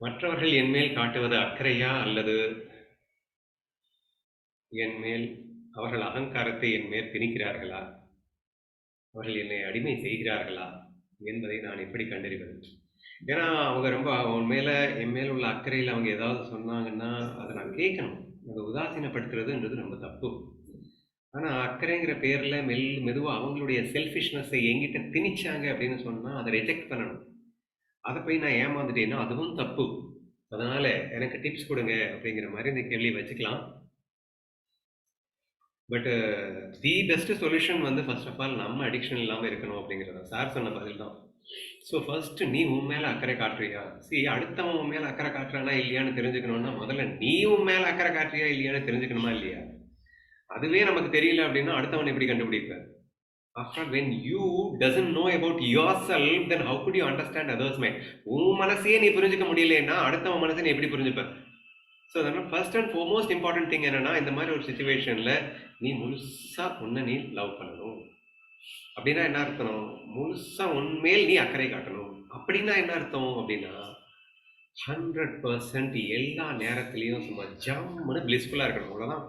மற்றவர்கள் என் மேல் காட்டுவது அக்கறையா அல்லது என் மேல் அவர்கள் அகங்காரத்தை என் மேல் திணிக்கிறார்களா அவர்கள் என்னை அடிமை செய்கிறார்களா? என்பதை நான் எப்படி கண்டறிவது? ஏன்னா அவங்க ரொம்ப அவன் மேலே என் மேல் உள்ள அக்கறையில் அவங்க ஏதாவது சொன்னாங்கன்னா அதை நான் கேட்கணும். அதை உதாசீனப்படுத்துறதுன்றது ரொம்ப தப்பு. ஆனால் அக்கறைங்கிற பேரில் மெல் மெதுவாக அவங்களுடைய செல்ஃபிஷ்னஸை எங்கிட்ட திணிச்சாங்க அப்படின்னு சொன்னால் அதை ரிஜெக்ட் பண்ணணும். அதை போய் நான் ஏமாந்துட்டேன்னா அதுவும் தப்பு. அதனால எனக்கு டிப்ஸ் கொடுங்க அப்படிங்கிற மாதிரி இந்த கேள்வி வச்சுக்கலாம். பட் தி பெஸ்ட் சொல்யூஷன் வந்து ஃபர்ஸ்ட் ஆஃப் ஆல் நம்ம அடிக்ஷன் இல்லாமல் இருக்கணும் அப்படிங்கிறத சார் சொன்ன பதில் தான். ஸோ ஃபர்ஸ்ட் நீ உன் மேலே அக்கறை காட்டுறியா? சி அடுத்தவன் உன் மேலே அக்கறை காட்டுறானா இல்லையான்னு தெரிஞ்சுக்கணும்னா முதல்ல நீ உன் மேலே அக்கறை காட்டுறியா இல்லையான்னு தெரிஞ்சுக்கணுமா இல்லையா? அதுவே நமக்கு தெரியல அப்படின்னா அடுத்தவன் எப்படி கண்டுபிடிப்பேன் after when you doesn't know about yourself then how good you understand others மே உன் மனசையே நீ புரிஞ்சுக்க முடியலன்னா அடுத்தவன் மனசை நீ எப்படி புரிஞ்சுப்ப? ஸோ அதனால் first and foremost important thing என்னன்னா இந்த மாதிரி ஒரு சுச்சுவேஷனில் நீ முழுசாக உன்னை நீ லவ் பண்ணணும். அப்படின்னா என்ன அர்த்தம்? முழுசாக உன்மேல் நீ அக்கறை காட்டணும். அப்படின்னா என்ன அர்த்தம் அப்படின்னா ஹண்ட்ரட் பர்சன்ட் எல்லா நேரத்துலையும் சும்மா ஜம்முன்னு பிளிஸ்ஃபுல்லாக இருக்கணும். அவ்வளோதான்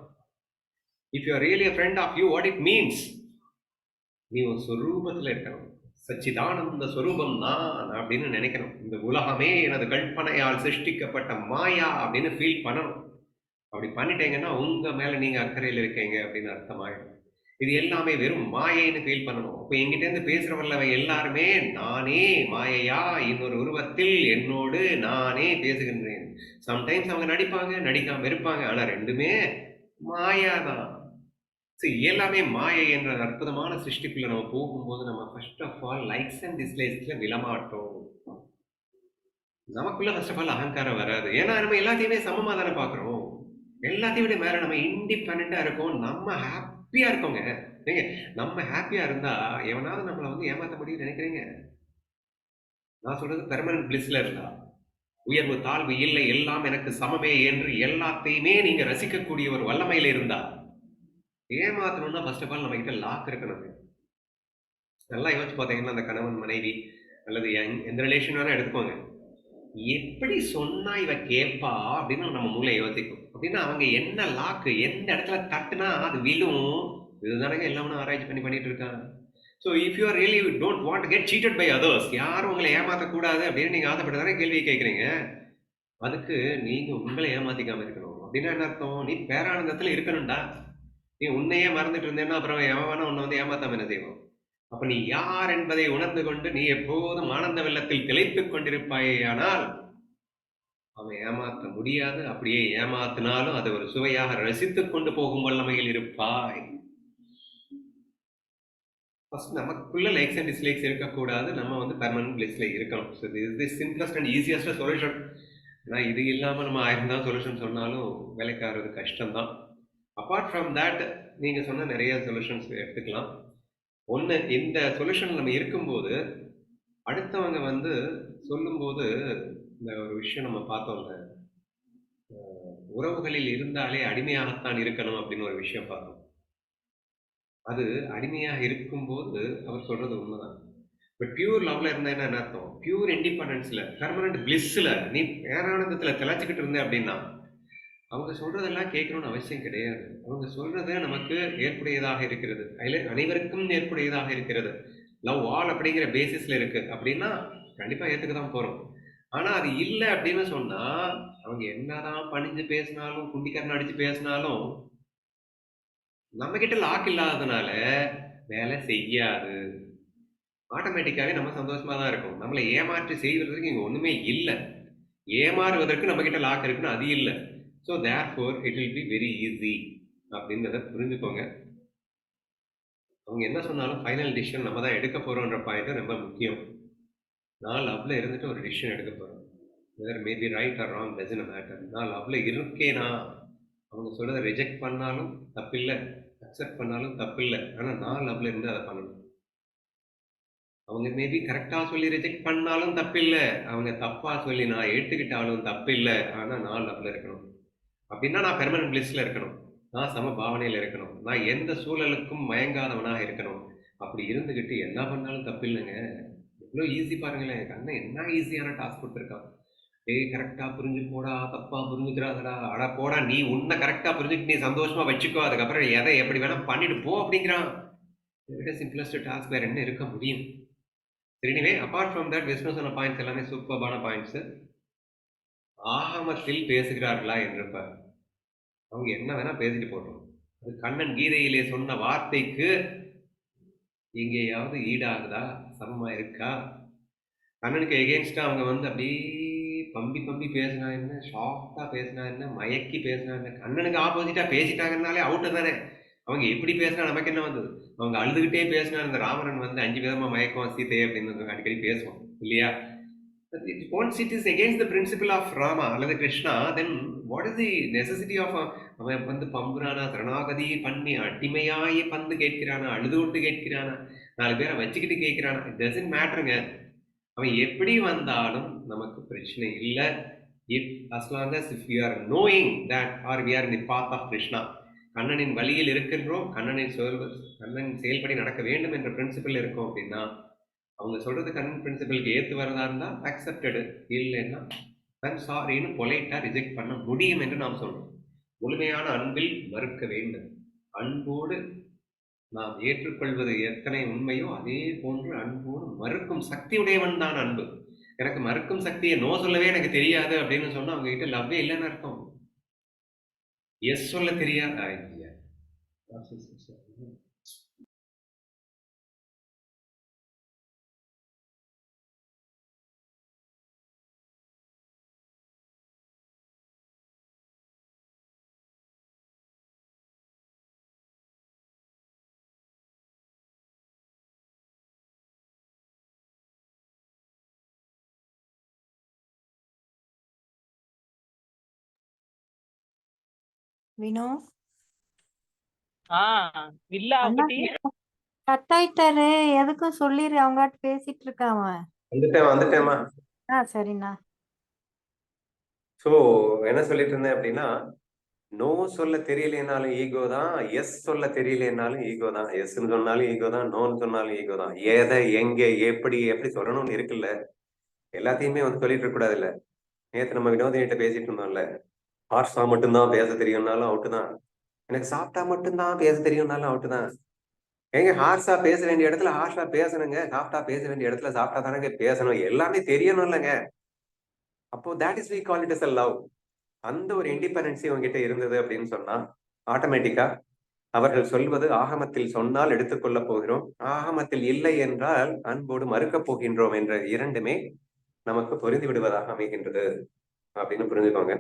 if you are really a friend of you what it means நீ ஒரு சொரூபத்தில் இருக்கணும். சச்சிதானந்த சொரூபம் தான் அப்படின்னு நினைக்கணும். இந்த உலகமே எனது கற்பனையால் சிருஷ்டிக்கப்பட்ட மாயா அப்படின்னு ஃபீல் பண்ணணும். அப்படி பண்ணிட்டீங்கன்னா உங்கள் மேலே நீங்கள் அக்கறையில் இருக்கீங்க அப்படின்னு அர்த்தமாயிடும். இது எல்லாமே வெறும் மாயைன்னு ஃபீல் பண்ணணும். இப்போ எங்கிட்டேருந்து இருந்து பேசுறவர்கள் எல்லாருமே நானே மாயையா? இன்னொரு உருவத்தில் என்னோடு நானே பேசுகின்றேன். சம்டைம்ஸ் அவங்க நடிப்பாங்க நடிக்காம இருப்பாங்க. ஆனால் ரெண்டுமே மாயா தான் ஸோ எல்லாமே மாயை என்ற அற்புதமான சிருஷ்டிக்குள்ள நம்ம போகும்போது நம்ம first of all likes and டிஸ்லைக்ஸ்ல விளமாட்டோம் நமக்குள்ள ஃபர்ஸ்ட் ஆஃப் ஆல் அகங்காரம் வராது. ஏன்னா நம்ம எல்லாத்தையுமே சமமாக தானே பார்க்குறோம். எல்லாத்தையும் விட மேலே நம்ம இண்டிபெண்ட்டாக இருக்கோம். நம்ம ஹாப்பியாக இருக்கோங்க. ஏங்க நம்ம ஹாப்பியாக இருந்தால் எவனாவது நம்மளை வந்து ஏமாற்ற முடியும் நினைக்கிறீங்க? நான் சொல்றது பெர்மனன்ட் பிளிஸ்ல இருந்தா உயர்வு தாழ்வு இல்லை எல்லாம் எனக்கு சமமே என்று எல்லாத்தையுமே நீங்க ரசிக்கக்கூடிய ஒரு வல்லமையில இருந்தா ஏமாத்தணும்னா ஃபர்ஸ்ட் ஆஃப் ஆல் நம்ம கிட்ட லாக் இருக்கணும் நல்லா யோசிச்சு பார்த்தீங்கன்னா அந்த கணவன் மனைவி அல்லது எங்- எந்த ரிலேஷன் வேணால் எடுத்துக்கோங்க. எப்படி சொன்னா இவ கேட்பா அப்படின்னு நம்ம மூளை யோசிக்கும். அப்படின்னா அவங்க என்ன லாக்கு எந்த இடத்துல தட்டுனா அது விழும். இதுதானங்க எல்லாமே ஆராய்ச்சி பண்ணி பண்ணிட்டு இருக்காங்க. So if you are really don't want get cheated by others யாரும் உங்களை ஏமாற்றக்கூடாது அப்படின்னு நீங்கள் ஆசைப்பட்டு தானே கேள்வி கேட்குறீங்க. அதுக்கு நீங்கள் உங்களை ஏமாற்றிக்காமல் இருக்கணும். அப்படின்னா என்ன அர்த்தம்? நீ பேரானந்தத்தில் இருக்கணும்டா. நீ உன்னையே மறந்துட்டு இருந்தேன்னா அப்புறம் எவன் வேணா உன்னை வந்து ஏமாத்தாம என்ன செய்வோம் அப்ப நீ யார் என்பதை உணர்ந்து கொண்டு நீ எப்போதும் ஆனந்த வெள்ளத்தில் திளைத்துக் கொண்டிருப்பாயானால் அவன் ஏமாத்த முடியாது. அப்படியே ஏமாத்தினாலும் அதை ஒரு சுவையாக ரசித்துக் கொண்டு போகும் வல்லமையில் இருப்பாய். ஃபர்ஸ்ட் நமக்குள்ள லைக்ஸ் அண்ட் டிஸ்லைக்ஸ் இருக்கக்கூடாது. நம்ம வந்து பெர்மனன்ட் பிளேஸ்ல இருக்கணும். So this the simplest and easiest solution ஆனால் இது இல்லாமல் நம்ம ஆயிரம் தான் சொல்யூஷன் சொன்னாலும் வேலைக்காரது கஷ்டம்தான். அப்பார்ட் ஃப்ரம் தட் நீங்கள் சொன்ன நிறைய சொல்யூஷன்ஸ் எடுத்துக்கலாம். ஒன்று இந்த சொல்யூஷன் நம்ம இருக்கும்போது அடுத்தவங்க வந்து சொல்லும்போது இந்த ஒரு விஷயம் நம்ம பார்த்தோம்ல உறவுகளில் இருந்தாலே அடிமையாகத்தான் இருக்கணும் அப்படின்னு ஒரு விஷயம் பார்த்தோம். அது அடிமையாக இருக்கும்போது அவர் சொல்றது உண்மைதான். பட் பியூர் லவ்ல இருந்தா என்ன அர்த்தம்? பியூர் இண்டிபெண்டன்ஸ்ல பெர்மனன்ட் பிளிஸ்ல நீ பேரானந்தத்துல திளைச்சிக்கிட்டு இருந்தேன் அப்படின்னா அவங்க சொல்றதெல்லாம் கேட்கணும்னு அவசியம் கிடையாது. அவங்க சொல்றது நமக்கு ஏற்புடையதாக இருக்கிறது. அதில் அனைவருக்கும் ஏற்புடையதாக இருக்கிறது. லவ் ஆல் அப்படிங்கிற பேசிஸ்ல இருக்கு. அப்படின்னா கண்டிப்பா ஏத்துக்க தான் போறோம். ஆனா அது இல்லை அப்படின்னு சொன்னா அவங்க என்னதான் பணிஞ்சு பேசினாலும் குண்டிக்கரணம் அடிச்சு பேசினாலும் நம்ம கிட்ட லாக் இல்லாததுனால வேலை செய்யாது. ஆட்டோமேட்டிக்காவே நம்ம சந்தோஷமா தான் இருக்கும். நம்மளை ஏமாற்றி செய்வதற்கு இங்க ஒண்ணுமே இல்லை. ஏமாறுவதற்கு நம்ம கிட்ட லாக் இருக்குன்னு அது இல்லை. So therefore it will be very easy அப்படின்றத புரிஞ்சுக்கோங்க. அவங்க என்ன சொன்னாலும் ஃபைனல் டிசிஷன் நம்ம தான் எடுக்க போகிறோன்ற பாயிண்ட் ரொம்ப முக்கியம். நான் லவ்வில் இருந்துட்டு ஒரு டிசிஷன் எடுக்க போகிறோம் whether maybe right or wrong doesn't matter நான் லவ்வில் இருக்கேனா? அவங்க சொல்கிறத ரிஜெக்ட் பண்ணாலும் தப்பில்லை. அக்செப்ட் பண்ணாலும் தப்பில்லை. ஆனால் நான் லவ்வில் இருந்து அதை பண்ணணும். அவங்க மேபி கரெக்டாக சொல்லி ரிஜெக்ட் பண்ணாலும் தப்பில்லை. அவங்க தப்பாக சொல்லி நான் ஏற்றுக்கிட்டாலும் தப்பில்லை. ஆனால் நான் லவ்வில் இருக்கணும். அப்படின்னா நான் பெர்மனன்ட் பிளிஸ்ல இருக்கணும். நான் சம பாவனையில் இருக்கணும். நான் எந்த சூழலுக்கும் மயங்காதவனாக இருக்கணும். அப்படி இருந்துக்கிட்டு என்ன பண்ணாலும் தப்பில்லைங்க. எவ்வளோ ஈஸி பாருங்களேன். எனக்கு அண்ணன் என்ன ஈஸியான டாஸ்க் கொடுத்துருக்கான் ஏய் புரிஞ்சு போடா தப்பா புரிஞ்சுக்கிறாங்கடா அட போடா. நீ உன்னை கரெக்டாக புரிஞ்சுட்டு நீ சந்தோஷமாக வச்சுக்கோ. அதுக்கப்புறம் எதை எப்படி வேணால் பண்ணிட்டு போ அப்படிங்கிறான். இதை விட சிம்பிளஸ்ட் டாஸ்க் வேறு என்ன இருக்க முடியும்? சரினிவே அப்பார்ட் ஃப்ரம் தட் விஷ்ணு சொன்ன பாயிண்ட்ஸ் எல்லாமே சூப்பர்பான பாயிண்ட்ஸ் ஆகமத்தில் பேசுகிறார்களா என்றப்ப அவங்க என்ன வேணா பேசிட்டு போட்டோம் அது கண்ணன் கீதையிலே சொன்ன வார்த்தைக்கு எங்கேயாவது ஈடாகுதா? சமமா இருக்கா? கண்ணனுக்கு எகேன்ஸ்டா அவங்க வந்து அப்படியே பம்பி பம்பி பேசினா என்ன? ஷார்ட்டா பேசினா என்ன? மயக்கி பேசினா என்ன? கண்ணனுக்கு ஆப்போசிட்டா பேசிட்டாங்கன்னாலே அவுட்டு தானே. அவங்க எப்படி பேசினா நமக்கு என்ன வந்தது? அவங்க அழுதுகிட்டே பேசினா இந்த ராவணன் வந்து அஞ்சு விதமா மயக்கம் சீதை அப்படின்னு அடிக்கடி பேசுவோம் இல்லையா? Once it is against the principle of Rama அல்லது Krishna then what is the necessity of uh, அவன் வந்து பம்புறானா சரணாகதி பண்ணி அடிமையாயி பந்து கேட்கிறானா அழுது விட்டு கேட்கிறானா நாலு பேரை வச்சுக்கிட்டு கேட்கிறானா இட் டசன்ட் மேட்ருங்க அவன் எப்படி வந்தாலும் நமக்கு பிரச்சனை இல்லை. It as long as if you are knowing that are we are in the path of கண்ணனின் வழியில் இருக்கின்றோம் கண்ணனின் சொல் கண்ணன் செயல்படி நடக்க வேண்டும் என்ற பிரின்சிபல் இருக்கும் அப்படின்னா அவங்க சொல்றது கண்ணன் பிரின்சிபலுக்கு ஏற்று வரதா இருந்தா அக்செப்டடு இல்லைன்னா ஐம் சாரின்னு பொலைட்டா ரிஜெக்ட் பண்ண முடியும் என்று நாம் சொல்றோம். முழுமையான அன்பில் மறுக்க வேண்டும். அன்போடு நாம் ஏற்றுக்கொள்வது எத்தனை உண்மையோ அதே போன்று அன்போடு மறுக்கும் சக்தி உடையவன் தான் அன்பு. எனக்கு மறுக்கும் சக்தியை நோ சொல்லவே எனக்கு தெரியாது அப்படின்னு சொன்னா அவங்க கிட்ட லவ்வே இல்லைன்னு அர்த்தம். எஸ் சொல்ல தெரியாது ஐயா. வினோ ஆ வில்லா அண்ணா அப்படி கட் ஆயிட்டாரு எதுக்கும் சொல்லிரு அவங்காட்டு பேசிட்டு இருக்கான் வந்துட்டேன் ஆ சரிண்ணா ஸோ என்ன சொல்லிட்டு இருந்தேன் அப்படின்னா நோ சொல்ல தெரியலைனாலும் ஈகோ தான் எஸ் சொல்ல தெரியலைனாலும் ஈகோ தான். எஸ்ன்னு சொன்னாலும் ஈகோ தான் நோன்னு சொன்னாலும் ஈகோ தான். எதை எங்க எப்படி எப்படி சொல்லணும்னு இருக்குல்ல எல்லாத்தையுமே வந்து சொல்லிட்டு இருக்க கூடாது இல்ல நேத்து நம்ம வினோதினிட்ட பேசிட்டு இருந்தோம்ல ஹார்ஷா மட்டும்தான் பேச தெரியும்னாலும் அவுட்டு தான். எனக்கு சாப்பிட்டா மட்டும்தான் பேச தெரியும்னாலும் அவுட்டு தான். ஏங்க ஹார்ஷா பேச வேண்டிய இடத்துல ஹார்ஷா பேசணுங்க. சாப்பிட்டா பேச வேண்டிய இடத்துல சாப்பிட்டா தானங்க பேசணும். எல்லாமே தெரியணும் இல்லைங்க அப்போ that is we call it is a love அந்த ஒரு இண்டிபெண்டன்சி உங்ககிட்ட இருந்தது அப்படின்னு சொன்னா ஆட்டோமேட்டிக்கா அவர்கள் சொல்வது ஆகமத்தில் சொன்னால் எடுத்துக்கொள்ள போகிறோம். ஆகமத்தில் இல்லை என்றால் அன்போடு மறுக்கப் போகின்றோம் என்ற இரண்டுமே நமக்கு பொருந்தி விடுவதாக அமைகின்றது. அப்படின்னு புரிஞ்சுக்கோங்க.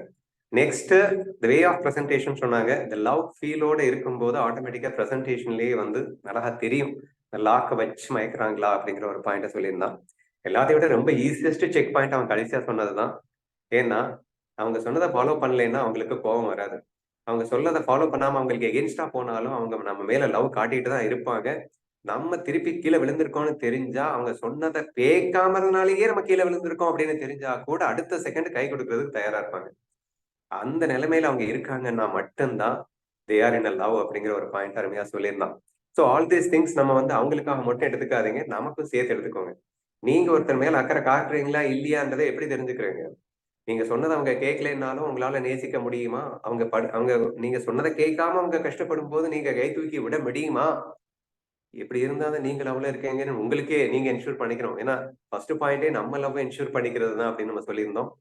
Next the way of presentation சொன்னாங்க. இந்த லவ் ஃபீலோட இருக்கும்போது ஆட்டோமேட்டிக்கா ப்ரெசன்டேஷன்லேயே வந்து நல்லா தெரியும். லாக்கை வச்சு மயக்கிறாங்களா அப்படிங்கிற ஒரு பாயிண்ட சொல்லியிருந்தான். எல்லாத்தையும் விட ரொம்ப ஈஸியஸ்ட் செக் பாயிண்ட் அவன் கடைசியா சொன்னதுதான். ஏன்னா அவங்க சொன்னதை ஃபாலோ பண்ணலைன்னா அவங்களுக்கு கோபம் வராது. அவங்க சொல்லதை ஃபாலோ பண்ணாம அவங்களுக்கு எகென்ஸ்டா போனாலும் அவங்க நம்ம மேல லவ் காட்டிட்டு தான் இருப்பாங்க. நம்ம திருப்பி கீழே விழுந்திருக்கோம்னு தெரிஞ்சா அவங்க சொன்னதை கேட்காமறதுனாலேயே நம்ம கீழே விழுந்திருக்கோம் அப்படின்னு தெரிஞ்சா கூட அடுத்த செகண்ட் கை கொடுக்கறதுக்கு தயாரா இருப்பாங்க. அந்த நிலைமையில அவங்க இருக்காங்கன்னா மட்டும்தான் தே ஆர் இன் லவ் அப்படிங்கிற ஒரு பாயிண்ட் அருமையா சொல்லியிருந்தான். ஸோ ஆல் தீஸ் திங்ஸ் நம்ம வந்து அவங்களுக்காக மட்டும் எடுத்துக்காதீங்க நமக்கும் சேர்த்து எடுத்துக்கோங்க. நீங்க ஒருத்தர் மேல அக்கறை காட்டுறீங்களா இல்லையான்றதை எப்படி தெரிஞ்சுக்கிறீங்க? நீங்க சொன்னதை அவங்க கேட்கலன்னாலும் உங்களால நேசிக்க முடியுமா? அவங்க படு அவங்க நீங்க சொன்னதை கேட்காம அவங்க கஷ்டப்படும் போது நீங்க கை தூக்கி விட முடியுமா? இப்படி இருந்தாலும் நீங்க லவ்ல இருக்கீங்கன்னு உங்களுக்கே நீங்க என்ஷூர் பண்ணிக்கணும். ஏன்னா ஃபர்ஸ்ட் பாயிண்டே நம்ம லவ் என்ஷூர் பண்ணிக்கிறது தான் அப்படின்னு நம்ம சொல்லியிருந்தோம்.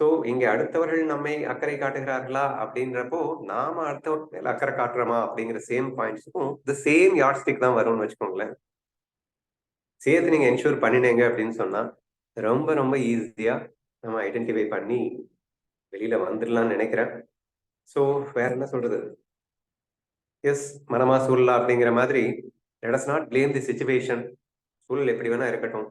ஸோ இங்க அடுத்தவர்கள் நம்மை அக்கறை காட்டுகிறார்களா அப்படின்றப்போ நாம அடுத்தவர்கள் அக்கறை காட்டுறோமா அப்படிங்கிற சேம் பாயிண்ட்ஸுக்கும் இந்த சேம் யார்ட் ஸ்டிக் தான் வரும்னு வச்சுக்கோங்களேன். சேர்த்து நீங்க என்ஷூர் பண்ணினீங்க அப்படின்னு சொன்னா ரொம்ப ரொம்ப ஈஸியா நம்ம ஐடென்டிஃபை பண்ணி வெளியில வந்துடலாம்னு நினைக்கிறேன். ஸோ வேற என்ன சொல்றது? எஸ் மனமா சூழலா அப்படிங்கிற மாதிரி let's not blame the situation சூழல் எப்படி வேணா இருக்கட்டும்.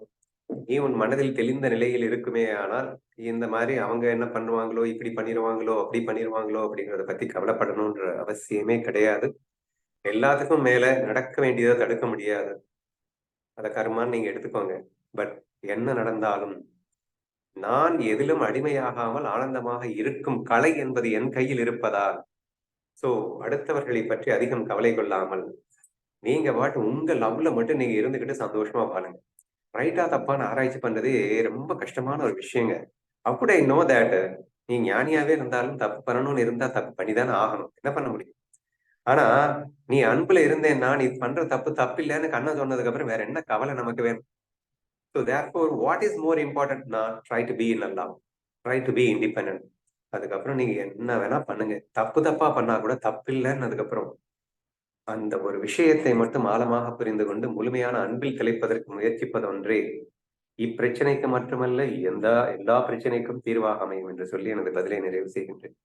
நீ உன் மனதில் தெளிந்த நிலையில் இருக்குமே ஆனால் இந்த மாதிரி அவங்க என்ன பண்ணுவாங்களோ இப்படி பண்ணிடுவாங்களோ அப்படி பண்ணிடுவாங்களோ அப்படிங்கிறத பத்தி கவலைப்படணுன்ற அவசியமே கிடையாது. எல்லாத்துக்கும் மேல நடக்க வேண்டியதை தடுக்க முடியாது. அதை கருமான்னு நீங்க எடுத்துக்கோங்க. பட் என்ன நடந்தாலும் நான் எதிலும் அடிமையாகாமல் ஆனந்தமாக இருக்கும் கலை என்பது என் கையில் இருப்பதால் சோ அடுத்தவர்களை பற்றி அதிகம் கவலை கொள்ளாமல் நீங்க பாட்டு உங்க லவ்ல மட்டும் நீங்க இருந்துகிட்டு சந்தோஷமா வாழுங்க. ரைட்டா தப்பான்னு ஆராய்ச்சி பண்றது ரொம்ப கஷ்டமான ஒரு விஷயங்க. அப்படி ஐ நோ தேட் நீ ஞானியாவே இருந்தாலும் தப்பு பண்ணணும்னு இருந்தா தப்பு பண்ணிதானே ஆகணும். என்ன பண்ண முடியும்? ஆனா நீ அன்புல இருந்தேன்னா நீ பண்ற தப்பு தப்பு இல்லைன்னு கண்ணை சொன்னதுக்கு அப்புறம் வேற என்ன கவலை நமக்கு வேணும்? So therefore what is more இம்பார்ட்டன்ட்னா try to be in அல்லாம் ட்ரை டு பி இண்டிபெண்ட் அதுக்கப்புறம் நீங்க என்ன வேணா பண்ணுங்க. தப்பு தப்பா பண்ணா கூட தப்பு இல்லைன்னு அதுக்கப்புறம் அந்த ஒரு விஷயத்தை மட்டும் ஆழமாக புரிந்து கொண்டு முழுமையான அன்பில் கிளைப்பதற்கு முயற்சிப்பது ஒன்றே. இப்பிரச்சனைக்கு மட்டுமல்ல எந்த எல்லா பிரச்சனைக்கும் தீர்வாக அமையும் என்று சொல்லி எனது பதிலை நிறைவு செய்கின்றேன்.